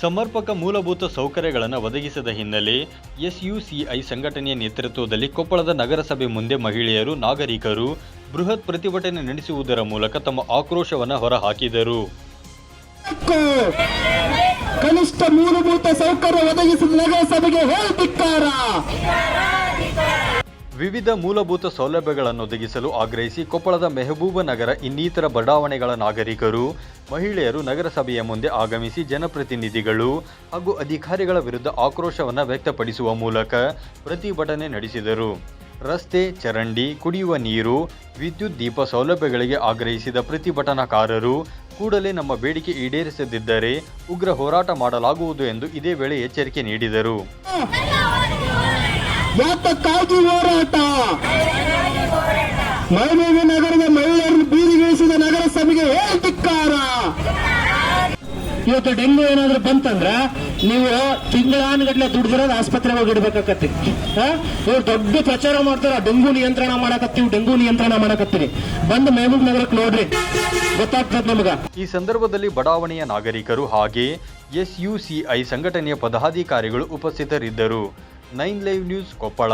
ಸಮರ್ಪಕ ಮೂಲಭೂತ ಸೌಕರ್ಯಗಳನ್ನು ಒದಗಿಸದ ಹಿನ್ನೆಲೆ ಎಸ್ಯುಸಿಐ ಸಂಘಟನೆಯ ನೇತೃತ್ವದಲ್ಲಿ ಕೊಪ್ಪಳದ ನಗರಸಭೆ ಮುಂದೆ ಮಹಿಳೆಯರು, ನಾಗರಿಕರು ಬೃಹತ್ ಪ್ರತಿಭಟನೆ ನಡೆಸುವುದರ ಮೂಲಕ ತಮ್ಮ ಆಕ್ರೋಶವನ್ನು ಹೊರಹಾಕಿದರು. ಕನಿಷ್ಠ ಮೂಲಭೂತ ಸೌಕರ್ಯ ಒದಗಿಸಿದ ನಗರಸಭೆಗೆ ಹೇಳ್ತಿಕ್ಕಾರ ವಿವಿಧ ಮೂಲಭೂತ ಸೌಲಭ್ಯಗಳನ್ನು ಒದಗಿಸಲು ಆಗ್ರಹಿಸಿ ಕೊಪ್ಪಳದ ಮೆಹಬೂಬ ನಗರ ಇನ್ನಿತರ ಬಡಾವಣೆಗಳ ನಾಗರಿಕರು, ಮಹಿಳೆಯರು ನಗರಸಭೆಯ ಮುಂದೆ ಆಗಮಿಸಿ ಜನಪ್ರತಿನಿಧಿಗಳು ಹಾಗೂ ಅಧಿಕಾರಿಗಳ ವಿರುದ್ಧ ಆಕ್ರೋಶವನ್ನು ವ್ಯಕ್ತಪಡಿಸುವ ಮೂಲಕ ಪ್ರತಿಭಟನೆ ನಡೆಸಿದರು. ರಸ್ತೆ, ಚರಂಡಿ, ಕುಡಿಯುವ ನೀರು, ವಿದ್ಯುತ್ ದೀಪ ಸೌಲಭ್ಯಗಳಿಗೆ ಆಗ್ರಹಿಸಿದ ಪ್ರತಿಭಟನಾಕಾರರು ಕೂಡಲೇ ನಮ್ಮ ಬೇಡಿಕೆ ಈಡೇರಿಸದಿದ್ದರೆ ಉಗ್ರ ಹೋರಾಟ ಮಾಡಲಾಗುವುದು ಎಂದು ಇದೇ ವೇಳೆ ಎಚ್ಚರಿಕೆ ನೀಡಿದರು. ಯಾತಕ್ಕಾಗಿ ಹೋರಾಟ. ಮೈಮೇವಿ ನಗರದ ಮಹಿಳೆಯರನ್ನು ಬೀದಿಗಿಳಿಸಿದ ನಗರಸಭೆಗೆ ಹೇಳ್ತಿಕ್ಕಾರ ಇವತ್ತು ಡೆಂಗು ಏನಾದ್ರು ಬಂತಂದ್ರ ನೀವು ತಿಂಗಳಾನುಗಟ್ಟಲೆ ದುಡ್ದಿರೋದು ಆಸ್ಪತ್ರೆಗೆ ಹೋಗಿ ಇಡ್ಬೇಕಾಕತ್ತಿ ಇವ್ರು ದೊಡ್ಡ ಪ್ರಚಾರ ಮಾಡ್ತಾರ ಡೆಂಗು ನಿಯಂತ್ರಣ ಮಾಡಕತ್ತೀವಿ ಡೆಂಗು ನಿಯಂತ್ರಣ ಮಾಡಕತ್ತೀರಿ. ಬಂದು ಮೆಹಬೂಬ್ ನಗರಕ್ಕೆ ನೋಡ್ರಿ, ಗೊತ್ತಾಗ್ತದ ನಮಗ. ಈ ಸಂದರ್ಭದಲ್ಲಿ ಬಡಾವಣೆಯ ನಾಗರಿಕರು ಹಾಗೆ ಎಸ್ ಯು ಸಿ ಐ ಸಂಘಟನೆಯ ಪದಾಧಿಕಾರಿಗಳು ಉಪಸ್ಥಿತರಿದ್ದರು. Nine live news Koppal